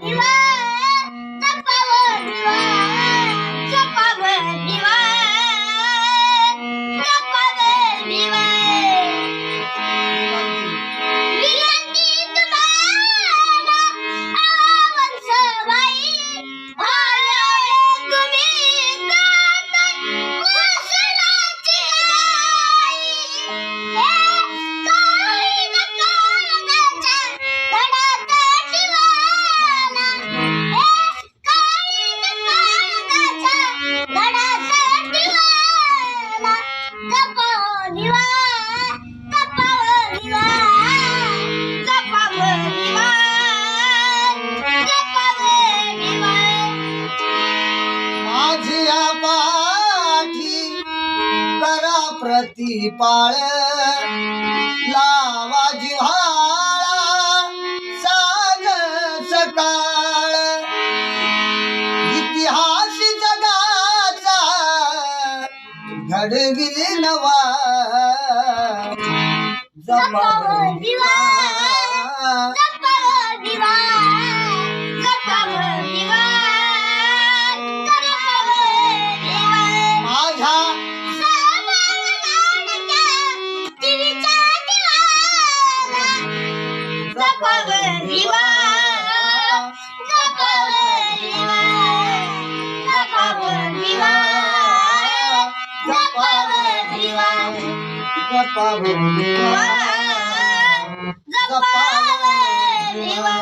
Bye. प्रतिपाळ. लावा जिव्हाळा साग सका घडविले नवा. जपाव दिवा. जपाव दिवा. जपाव दिवा. जपाव दिवा. माझ्या जपाव दिवा. जपाव. दिवा जपाव. दिवा